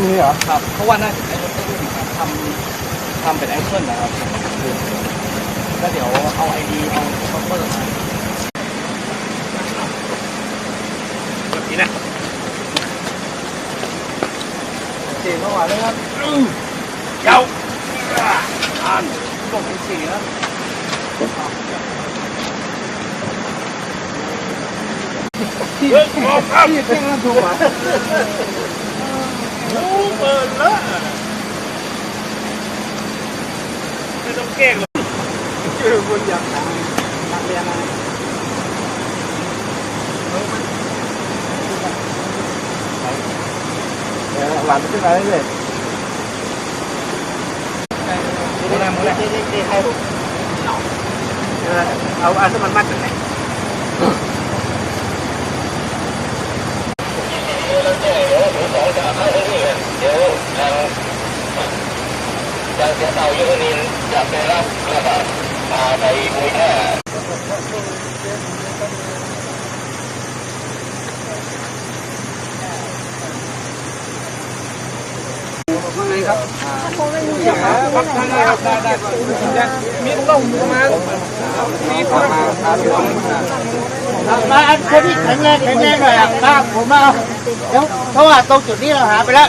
นี่เหรอครับเพราะว่าน่าจะใช้รถตู้ทำทำเป็นแองเกิลนะครับแล้วเดี๋ยวเอาไอดีเอาคอมเปอร์มาแบบนี้นะเสียงเข้ามาเลยครับเจ้าอ่านบอกเป็นสี่แล้ ที่ที่เพ่งนั่นถูกอะเปิดแล้วไม่ต้องเก่งหรอกคือคนอยากดังนักเรียนอะไรเออหวานขึ้นมาเรื่อยดูนะมึงแห ละๆเอาเออเอาอันที่มันมัดกันไหนครับทางนี้ครับได้ได้มีต้องมามีต้องมามาอันคนที่แข็งแรงแข็งแรงหน่อยอะมาผมมาเอาเดี๋ยวเพราะว่าตรงจุดนี้เราหาไปแล้ว